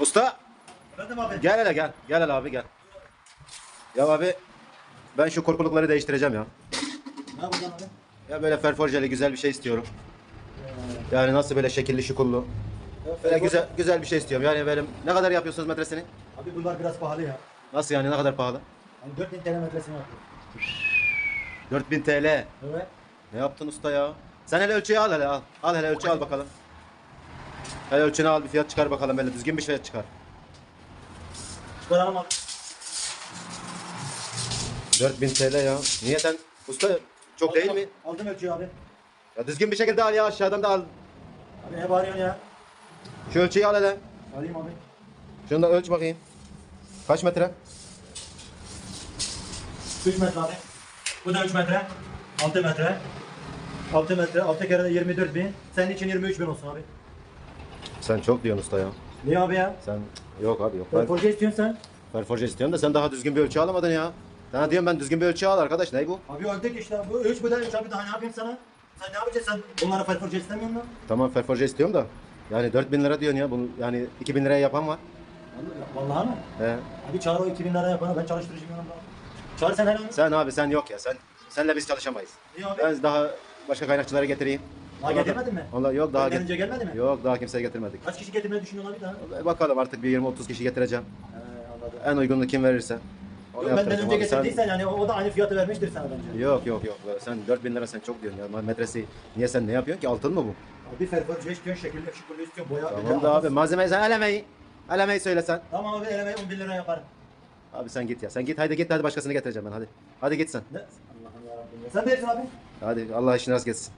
Usta Efendim abi. gel hele gel. Gel hele abi gel. Ya abi ben şu korkulukları değiştireceğim ya. Ne yapacaksın abi? Ya böyle ferforjeli güzel bir şey istiyorum. Yani nasıl böyle şekilli şukullu. Böyle güzel güzel bir şey istiyorum. Yani benim ne kadar yapıyorsunuz metresini? Abi bunlar biraz pahalı ya. Nasıl yani ne kadar pahalı? Hani 4000 TL metresini yapıyor. 4000 TL. Evet. Ne yaptın usta ya? Sen hele ölçüyü al hele al. Al hele ölçüyü al bakalım. Hele ölçünü al bir fiyat çıkar bakalım böyle düzgün bir fiyat çıkar. Çıkaralım abi. 4000 TL ya. Niye sen usta çok değil mi? Aldım ölçüyü abi. Ya düzgün bir şekilde al ya aşağıdan da al. Abi ne bağırıyorsun ya? Şu ölçüyü al hele. Alayım abi. Şunu da ölç bakayım. Kaç metre? 3 metre abi. Bu da 3 metre. 6 metre. 6 metre. 6 kere de 24 bin. Senin için 23 bin olsun abi. Sen çok diyorsun usta ya. Niye abi ya? Sen yok abi yok. Ben Ben proje istiyorsun sen. perforje istiyorum da sen daha düzgün bir ölçü alamadın ya. Sana diyorum ben düzgün bir ölçü al arkadaş ne bu? Abi öldük işte. Bu 3 bu da 3 abi daha ne yapayım sana? Sen ne yapacaksın sen? Bunlara fal proje istemiyor musun? Tamam perforje istiyorum da. Yani 4000 lira diyorsun ya bunu yani 2000 liraya yapan var. Vallahi mi? He. Abi çağır o 2000 lira yapana ben çalıştıracağım yanımda. Çağır sen helal Sen abi sen yok ya sen senle biz çalışamayız. Niye abi? Ben daha başka kaynakçıları getireyim. Daha getirmedin mi? Onlar yok daha Daha gelince gelmedi mi? Yok daha kimseye getirmedik. Kaç kişi getirmeyi düşünüyorsun abi daha? Bakalım artık bir 20-30 kişi getireceğim. He anladım. En uygununu kim verirse. Onu Yok, benden yaptıracağım önce abi. Sen- getirdiysen yani o da aynı fiyatı vermiştir sana bence. Yok yok yok. Sen 4000 lira sen çok diyorsun ya. Metresi niye sen ne yapıyorsun ki? Altın mı bu? Abi ferforje istiyorsun, şekilli şıkırlı istiyorsun, boya. Tamam da abi malzemeyi sen elemeyi. Elemeyi söylesen. Tamam abi elemeyi 10 bin lira yaparım. Abi sen git ya. Sen git hadi git hadi başkasını getireceğim ben hadi. Hadi git sen. Ne? Allah'ım yarabbim ya. Sen bilirsin abi. Hadi Allah işini rast gelsin.